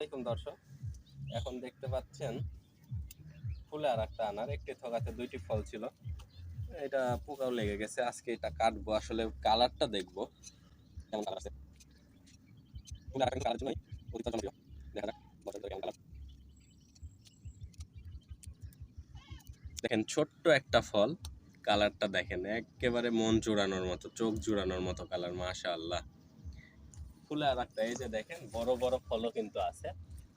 দর্শক। এখন দেখতে পাচ্ছেন একটা আনার। একটি থকাতে দুইটি ফল ছিল। এটা পোকাও লেগে গেছে। আজকে এটা কাটবো। আসলে কালারটা দেখব। কেমন কালার আছে? দেখেন, ছোট্ট একটা ফল। কালারটা দেখেন, একেবারে মন জোড়ানোর মতো, চোখ জোড়ানোর মতো কালার মাশা আল্লাহ ফুলে আর একটা, এই যে দেখেন, বড় বড় ফলও কিন্তু আছে।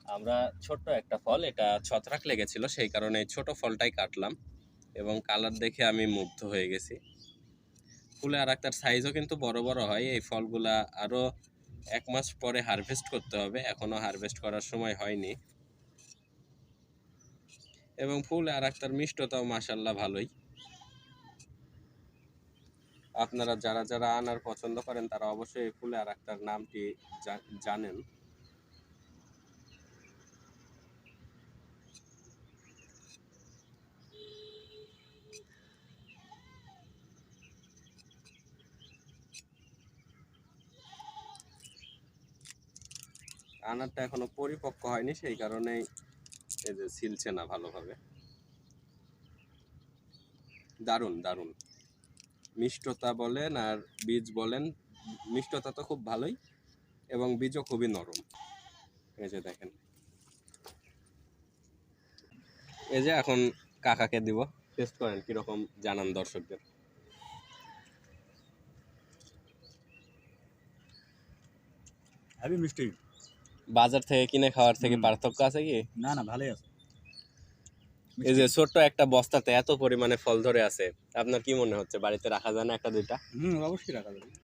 আমরা ছোট্ট একটা ফল, এটা ছত্রাক লেগেছিল, সেই কারণে ছোট ফলটাই কাটলাম। এবং কালার দেখে আমি মুগ্ধ হয়ে গেছি। ফুলে আর একটার সাইজও কিন্তু বড় বড় হয়। এই ফলগুলা আরও এক মাস পরে হারভেস্ট করতে হবে। এখনও হারভেস্ট করার সময় হয়নি। এবং ফুল আর একটার মিষ্টতাও মাসাল্লাহ ভালোই। আপনারা যারা যারা আনার পছন্দ করেন, তারা অবশ্যই এই ফুলে আর একটার নামটি জানেন। আনারটা এখনও পরিপক্ক হয়নি, সেই কারণেই এই যে ছিলছে না ভালোভাবে। দারুণ দারুণ। মিষ্টতা বলেন আর বীজ বলেন মিষ্টতা তো খুব ভালোই এবং বীজও খুবই নরম। এই যে দেখেন। এই যে এখন কাকাকে দিব। টেস্ট করেন কীরকম জানান দর্শকদের। মিষ্টি বাজার থেকে কিনে খাওয়ার থেকে পার্থক্য আছে কি? না না ভালোই আছে। এই যে ছোট্ট একটা বস্তাতে এত পরিমাণে ফল ধরে আছে আপনার কি মনে হচ্ছে? বাড়িতে রাখা যায় না একটা দুইটা? হুম অবশ্যই রাখা যাবে।